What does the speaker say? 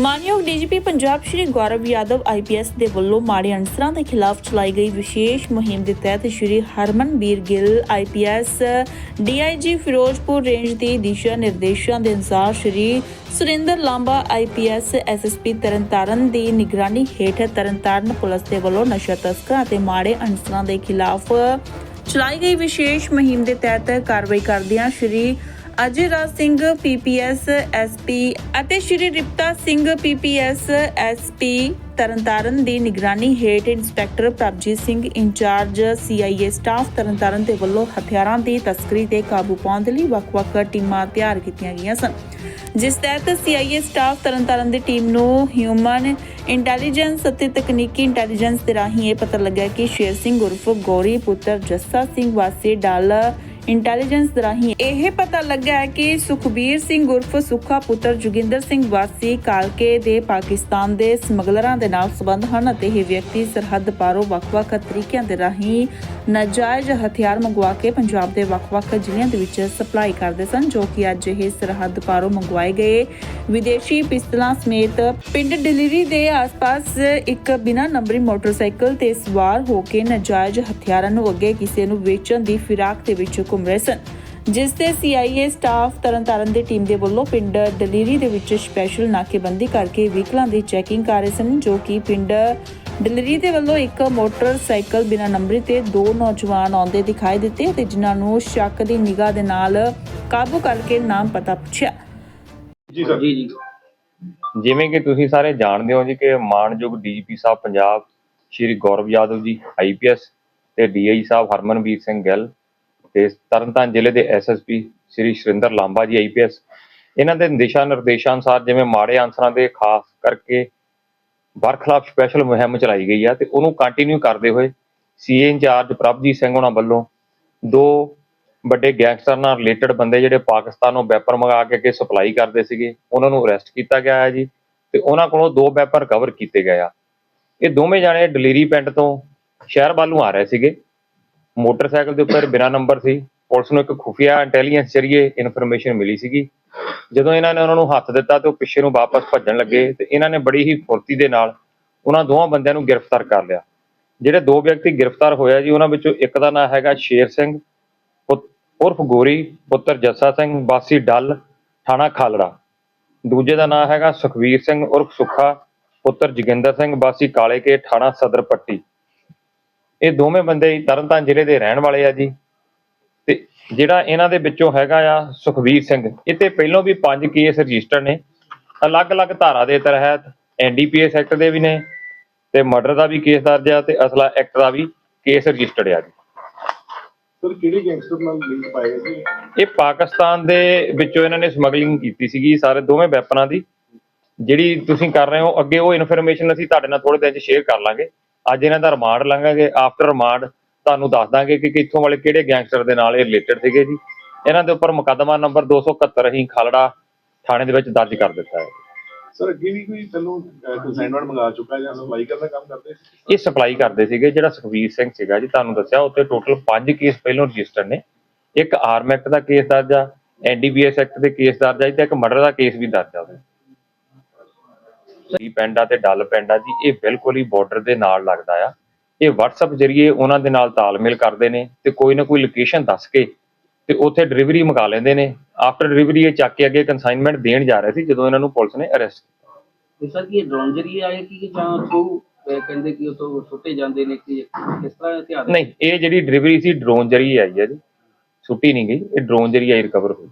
ਮਾਨਯੋਗ DGP Punjab Shri Gaurav Yadav IPS ਦੇ ਵੱਲੋਂ ਮਾੜੇ ਅਨਸਰਾਂ ਦੇ ਖਿਲਾਫ ਚਲਾਈ ਗਈ ਵਿਸ਼ੇਸ਼ ਮੁਹਿੰਮ ਦੇ ਤਹਿਤ Shri Harmanbir Gill IPS DIG Firozpur range ਦੀ ਦਿਸ਼ਾ ਨਿਰਦੇਸ਼ਾਂ ਦੇ ਅਨੁਸਾਰ ਸ਼੍ਰੀ ਸੁਰਿੰਦਰ ਲਾਂਬਾ ਆਈਪੀਐਸ ਐਸਐਸਪੀ ਤਰਨਤਾਰਨ ਦੀ ਨਿਗਰਾਨੀ ਹੇਠ ਤਰਨਤਾਰਨ ਪੁਲਿਸ ਦੇ ਵੱਲੋਂ ਨਸ਼ਾ ਤਸਕਰਾਂ ਅਤੇ ਮਾੜੇ ਅਨਸਰਾਂ ਦੇ ਖਿਲਾਫ ਚਲਾਈ ਗਈ ਵਿਸ਼ੇਸ਼ ਮੁਹਿੰਮ ਦੇ ਤਹਿਤ ਕਾਰਵਾਈ ਕਰਦਿਆਂ ਸ਼੍ਰੀ ਅਜੇ ਰਾਜ ਸਿੰਘ ਪੀਪੀਐਸ ਐਸਪੀ ਅਤੇ ਸ਼੍ਰੀ ਰਿਪਤਾ ਸਿੰਘ ਪੀਪੀਐਸ ਐਸਪੀ ਤਰਨਤਾਰਨ ਦੀ ਨਿਗਰਾਨੀ ਹੇਠ inspector Prabhjit Singh incharge CIA staff Tarn Taran ਦੇ ਵੱਲੋਂ ਹਥਿਆਰਾਂ ਦੀ ਤਸਕਰੀ ਤੇ ਕਾਬੂ ਪਾਉਣ ਦੇ ਲਈ ਵੱਖ-ਵੱਖ ਟੀਮਾਂ ਤਿਆਰ ਕੀਤੀਆਂ ਗਈਆਂ ਸਨ। ਜਿਸ ਤਹਿਤ ਸੀਆਈਏ ਸਟਾਫ ਤਰਨਤਾਰਨ ਦੀ ਟੀਮ ਨੂੰ ਹਿਊਮਨ ਇੰਟੈਲੀਜੈਂਸ ਅਤੇ ਤਕਨੀਕੀ ਇੰਟੈਲੀਜੈਂਸ ਦੇ ਰਾਹੀਂ ਇਹ ਪਤਾ ਲੱਗਾ ਕਿ ਸ਼ੇਰ ਸਿੰਘ ਉਰਫ ਗੌਰੀ ਪੁੱਤਰ ਜੱਸਾ ਸਿੰਘ ਵਾਸੀ ਡਾਲ ਇੰਟੈਲੀਜੈਂਸ ਰਾਹੀਂ ਇਹ ਪਤਾ ਲੱਗਾ ਹੈ ਕਿ ਸੁਖਬੀਰ ਸਿੰਘ ਉਰਫ ਸੁੱਖਾ ਪੁੱਤਰ ਜੋਗਿੰਦਰ ਸਿੰਘ ਵਾਸੀ ਕਾਲਕੇ ਦੇ ਪਾਕਿਸਤਾਨ ਦੇ ਸਮਗਲਰਾਂ ਦੇ ਨਾਲ ਸੰਬੰਧ ਹਨ ਅਤੇ ਇਹ ਵਿਅਕਤੀ ਸਰਹੱਦ ਪਾਰੋਂ ਵੱਖ-ਵੱਖ ਤਰੀਕਿਆਂ ਦੇ ਰਾਹੀਂ ਨਾਜਾਇਜ਼ ਹਥਿਆਰ ਮੰਗਵਾ ਕੇ ਪੰਜਾਬ ਦੇ ਵੱਖ-ਵੱਖ ਜ਼ਿਲ੍ਹਿਆਂ ਦੇ ਵਿੱਚ ਸਪਲਾਈ ਕਰਦੇ ਸਨ, ਜੋ ਕਿ ਅੱਜ ਇਹ ਸਰਹੱਦ ਪਾਰੋਂ ਮੰਗਵਾਏ ਗਏ ਵਿਦੇਸ਼ੀ ਪਿਸਤਲਾਂ ਸਮੇਤ ਪਿੰਡ ਡਿਲੀਰੀ ਦੇ ਆਸ-ਪਾਸ ਇੱਕ ਬਿਨਾਂ ਨੰਬਰੀ ਮੋਟਰਸਾਈਕਲ ਤੇ ਸਵਾਰ ਹੋ ਕੇ ਨਾਜਾਇਜ਼ ਹਥਿਆਰਾਂ ਨੂੰ ਅੱਗੇ ਕਿਸੇ ਨੂੰ ਵੇਚਣ ਦੀ ਫਿਰਾਕ ਦੇ ਵਿੱਚ ਘੁੰਮ ਰਹੇ ਸਨ ਜਿਸ ਤੇ ਸੀਆਈਏ ਸਟਾਫ ਤਰਨਤਾਰਨ ਦੀ ਟੀਮ ਦੇ ਵੱਲੋਂ ਪਿੰਡ ਡਲੀਰੀ ਦੇ ਵਿੱਚ ਸਪੈਸ਼ਲ ਨਾਕੇਬੰਦੀ ਕਰਕੇ ਵਹੀਕਲਾਂ ਦੀ ਚੈਕਿੰਗ ਕਰ ਰਹੇ ਸਨ ਜੋ ਕਿ ਪਿੰਡ ਡਲੀਰੀ ਦੇ ਵੱਲੋਂ ਇੱਕ ਮੋਟਰਸਾਈਕਲ ਬਿਨਾਂ ਨੰਬਰੀ ਤੇ ਦੋ ਨੌਜਵਾਨ ਆਉਂਦੇ ਦਿਖਾਈ ਦਿੱਤੇ ਤੇ ਜਿਨ੍ਹਾਂ ਨੂੰ ਸ਼ੱਕ ਦੀ ਨਿਗਾਹ ਦੇ ਨਾਲ ਕਾਬੂ ਕਰਕੇ ਨਾਮ ਪਤਾ ਪੁੱਛਿਆ। ਜੀ ਸਰ। ਜੀ ਜੀ। ਜਿਵੇਂ ਕਿ ਤੁਸੀਂ ਸਾਰੇ ਜਾਣਦੇ ਹੋ ਜੀ ਕਿ ਮਾਨਯੋਗ ਡੀਜੀਪੀ ਸਾਹਿਬ ਪੰਜਾਬ ਸ਼੍ਰੀ ਗੌਰਵ ਯਾਦਵ ਜੀ ਆਈਪੀਐਸ ਤੇ ਡੀਆਈ ਸਾਹਿਬ ਹਰਮਨਵੀਰ ਸਿੰਘ ਗਿੱਲ ਤੇ ਤਰਨਤਾਰਨ ਜ਼ਿਲ੍ਹੇ ਦੇ ਐਸਐਸਪੀ ਸ਼੍ਰੀ ਸ਼੍ਰਿੰਦਰ ਲਾਂਬਾ ਜੀ ਆਈਪੀਐਸ ਇਹਨਾਂ ਦੇ ਦਿਸ਼ਾ ਨਿਰਦੇਸ਼ਾਂ ਅਨੁਸਾਰ ਜਿਵੇਂ ਮਾੜੇ ਅਨਸਰਾਂ ਦੇ ਖਾਸ ਕਰਕੇ ਵਰਖਲਾਫ ਸਪੈਸ਼ਲ ਮੁਹਿੰਮ ਚਲਾਈ ਗਈ ਆ ਤੇ ਉਹਨੂੰ ਕੰਟੀਨਿਊ ਕਰਦੇ ਹੋਏ ਸੀਏ ਇੰਚਾਰਜ ਪ੍ਰਭਜੀਤ ਸਿੰਘ ਉਹਨਾਂ ਵੱਲੋਂ ਦੋ ਵੱਡੇ ਗੈਂਗਸਟਰ ਨਾਲ ਰਿਲੇਟਡ ਬੰਦੇ ਜਿਹੜੇ ਪਾਕਿਸਤਾਨੋਂ ਵੈਪਨ ਮੰਗਾ ਕੇ ਅੱਗੇ ਸਪਲਾਈ ਕਰਦੇ ਸੀਗੇ, ਉਹਨਾਂ ਨੂੰ ਅਰੈਸਟ ਕੀਤਾ ਗਿਆ ਹੈ ਜੀ ਤੇ ਉਹਨਾਂ ਕੋਲੋਂ ਦੋ ਵੈਪਨ ਕਵਰ ਕੀਤੇ ਗਏ ਆ। ਇਹ ਦੋਵੇਂ ਜਾਣੇ ਡਲੀਰੀ ਪਿੰਡ ਤੋਂ ਸ਼ਹਿਰ ਵੱਲ ਨੂੰ ਆ ਰਹੇ ਸੀਗੇ। ਮੋਟਰਸਾਈਕਲ ਦੇ ਉੱਪਰ ਬਿਨਾ ਨੰਬਰ ਸੀ, ਪੁਲਿਸ ਨੂੰ ਇੱਕ ਖੁਫੀਆ ਇੰਟੈਲੀਜੈਂਸ ਜ਼ਰੀਏ ਇਨਫੋਰਮੇਸ਼ਨ ਮਿਲੀ ਸੀਗੀ। ਜਦੋਂ ਇਹਨਾਂ ਨੇ ਉਹਨਾਂ ਨੂੰ ਹੱਥ ਦਿੱਤਾ ਤੇ ਉਹ ਪਿੱਛੇ ਨੂੰ ਵਾਪਸ ਭੱਜਣ ਲੱਗੇ ਤੇ ਇਹਨਾਂ ਨੇ ਬੜੀ ਹੀ ਫੁਰਤੀ ਦੇ ਨਾਲ ਉਹਨਾਂ ਦੋਵਾਂ ਬੰਦਿਆਂ ਨੂੰ ਗ੍ਰਿਫਤਾਰ ਕਰ ਲਿਆ। ਜਿਹੜੇ ਦੋ ਵਿਅਕਤੀ ਗ੍ਰਿਫਤਾਰ ਹੋਇਆ ਜੀ, ਉਹਨਾਂ ਵਿੱਚੋਂ ਇੱਕ ਦਾ ਨਾਮ ਹੈਗਾ ਸ਼ੇਰ ਸਿੰਘ, ਪੁੱਤ- ਉਰਫ ਗੋਰੀ, ਪੁੱਤਰ ਜੱਸਾ ਸਿੰਘ, ਵਾਸੀ ਡੱਲ, ਥਾਣਾ ਖਾਲੜਾ। ਦੂਜੇ ਦਾ ਨਾਮ ਹੈਗਾ ਸੁਖਵੀਰ ਸਿੰਘ ਉਰਫ ਸੁੱਖਾ, ਪੁੱਤਰ ਜੋਗਿੰਦਰ ਸਿੰਘ, ਵਾਸੀ ਕਾਲੇਕੇ, ਥਾਣਾ ਸਦਰ ਪੱਟੀ। ਇਹ ਦੋਵੇਂ ਬੰਦੇ ਤਰਨਤਾਰਨ ਜ਼ਿਲ੍ਹੇ ਦੇ ਰਹਿਣ ਵਾਲੇ ਆ ਜੀ। ਤੇ ਜਿਹੜਾ ਇਹਨਾਂ ਦੇ ਵਿੱਚੋਂ ਹੈਗਾ ਆ ਸੁਖਵੀਰ ਸਿੰਘ ਇਹ ਤੇ ਪਹਿਲਾਂ ਵੀ ਪੰਜ ਕੇਸ ਰਜਿਸਟਰ ਨੇ। ਅਲੱਗ-ਅਲੱਗ ਧਾਰਾ ਦੇ ਤਹਿਤ ਐਨਡੀਪੀਐਸ ਐਕਟ ਦੇ ਵੀ ਨੇ ਤੇ ਮਰਡਰ ਦਾ ਵੀ ਕੇਸ ਦਰਜ ਆ ਤੇ ਅਸਲਾ ਐਕਟ ਦਾ ਵੀ ਕੇਸ ਰਜਿਸਟਰਡ ਆ ਜੀ। ਸਰ ਕਿਹੜੇ ਗੈਂਗਸਟਰ ਨਾਲ ਲਿੰਕ ਪਾਏ ਸੀ? ਇਹ ਪਾਕਿਸਤਾਨ ਦੇ ਵਿੱਚੋਂ ਇਹਨਾਂ ਨੇ ਸਮਗਲਿੰਗ ਕੀਤੀ ਸੀਗੀ ਸਾਰੇ ਦੋਵੇਂ ਵੈਪਨਾਂ ਦੀ। ਜਿਹੜੀ ਤੁਸੀਂ ਕਰ ਰਹੇ ਹੋ ਅੱਗੇ ਉਹ ਇਨਫੋਰਮੇਸ਼ਨ ਅਸੀਂ ਤੁਹਾਡੇ ਨਾਲ ਥੋੜੇ ਦਿਨ ਚ ਸ਼ੇਅਰ ਕਰ ਲਾਂਗੇ। ਅੱਜ ਇਹਨਾਂ ਦਾ ਰਿਮਾਂਡ ਲਾਂਗੇ ਆਫਟਰ ਰਿਮਾਂਡ ਤੁਹਾਨੂੰ ਦੱਸ ਦਾਂਗੇ ਕਿ ਕਿੱਥੋਂ ਵਾਲੇ ਕਿਹੜੇ ਗੈਂਗਸਟਰ ਦੇ ਨਾਲ ਇਹ ਰਿਲੇਟਡ ਸੀਗੇ ਜੀ। ਇਹਨਾਂ ਦੇ ਉੱਪਰ ਮੁਕੱਦਮਾ ਨੰਬਰ 271 ਅਸੀਂ ਖਾਲੜਾ ਥਾਣੇ ਦੇ ਵਿੱਚ ਦਰਜ ਕਰ ਦਿੱਤਾ ਹੈ। ਸਰ ਅੱਗੇ ਵੀ ਕੋਈ ਤੁਹਾਨੂੰ ਕੰਸਾਈਨਮੈਂਟ ਮੰਗਾ ਚੁੱਕਾ ਜਾਂ ਸਪਲਾਈ ਕਰਨ ਦਾ ਕੰਮ ਕਰਦੇ ਸੀ? ਇਹ ਸਪਲਾਈ ਕਰਦੇ ਸੀਗੇ ਜਿਹੜਾ ਸੁਖਵੀਰ ਸਿੰਘ ਸੀਗਾ ਜੀ ਤੁਹਾਨੂੰ ਦੱਸਿਆ ਉੱਤੇ ਟੋਟਲ 5 ਕੇਸ ਪਹਿਲਾਂ ਰਜਿਸਟਰ ਨੇ। ਇੱਕ ਆਰਮ ਐਕਟ ਦਾ ਕੇਸ ਦਰਜ ਆ ਐਨਡੀਪੀਐਸ ਐਕਟ ਦੇ ਕੇਸ ਦਰਜ ਆ ਤੇ ਇੱਕ ਮਰਡਰ ਦਾ ਕੇਸ ਵੀ ਦਰਜ ਆ ਉਹਦੇ। ਜੀ ਪਿੰਡ ਆ ਤੇ ਡੱਲ ਪਿੰਡ ਆ ਜੀ ਇਹ ਬਿਲਕੁਲ ਹੀ ਬਾਰਡਰ ਦੇ ਨਾਲ ਲੱਗਦਾ ਆ। ਇਹ WhatsApp ਜ਼ਰੀਏ ਉਹਨਾਂ ਦੇ ਨਾਲ ਤਾਲਮੇਲ ਕਰਦੇ ਨੇ ਤੇ ਕੋਈ ਨਾ ਕੋਈ ਲੋਕੇਸ਼ਨ ਦੱਸ ਕੇ ਤੇ ਉੱਥੇ ਡਿਲੀਵਰੀ ਮੰਗਾ ਲੈਂਦੇ ਨੇ। ਆਫਟਰ ਡਿਲੀਵਰੀ ਇਹ ਚੱਕ ਕੇ ਅੱਗੇ ਕਨਸਾਈਨਮੈਂਟ ਦੇਣ ਜਾ ਰਹੇ ਸੀ ਜਦੋਂ ਇਹਨਾਂ ਨੂੰ ਪੁਲਿਸ ਨੇ ਅਰੈਸਟ ਤੇ ਸਰ ਕੀ ਡਰੋਨ ਜਰੀਏ ਆਏ ਕਿ ਜਾਂ ਥਰੂ ਕਹਿੰਦੇ ਕਿ ਉਤੋਂ ਸੁੱਟੇ ਜਾਂਦੇ ਨੇ ਕਿ ਕਿਸ ਤਰ੍ਹਾਂ ਹਥਿਆਰ? ਨਹੀਂ ਇਹ ਜਿਹੜੀ ਡਿਲੀਵਰੀ ਸੀ ਡਰੋਨ ਜਰੀਏ ਆਈ ਹੈ ਜੀ। ਛੁੱਟੀ ਨਹੀਂ ਗਈ ਇਹ ਡਰੋਨ ਜਰੀਏ ਆਈ ਰਿਕਵਰ ਹੋਈ।